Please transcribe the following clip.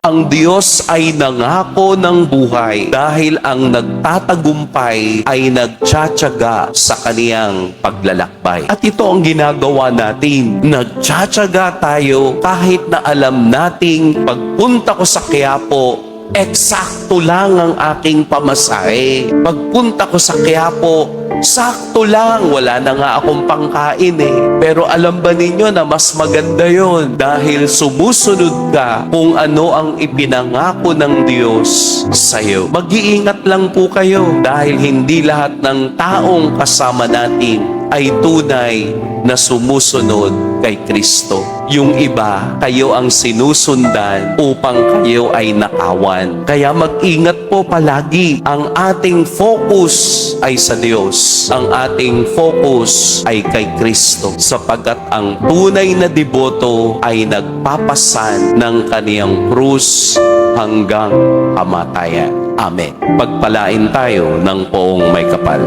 Ang Diyos ay nangako ng buhay dahil ang nagtatagumpay ay nagtsatsaga sa kaniyang paglalakbay. At ito ang ginagawa natin. Nagtsatsaga tayo kahit na alam nating pagpunta ko sa Quiapo, eksakto lang ang aking pamasahe. Pagpunta ko sa Quiapo, sakto lang. Wala na nga akong pangkain eh. Pero alam ba ninyo na mas maganda yon dahil sumusunod ka kung ano ang ipinangako ng Diyos sa iyo. Mag-iingat lang po kayo dahil hindi lahat ng taong kasama natin ay tunay na sumusunod kay Kristo. Yung iba, kayo ang sinusundan upang kayo ay nakawan. Kaya mag-ingat po palagi. Ang ating focus ay sa Diyos. Ang ating focus ay kay Kristo. Sapagkat ang tunay na deboto ay nagpapasan ng kaniyang krus hanggang kamatayan. Amen. Pagpalain tayo ng poong may kapal.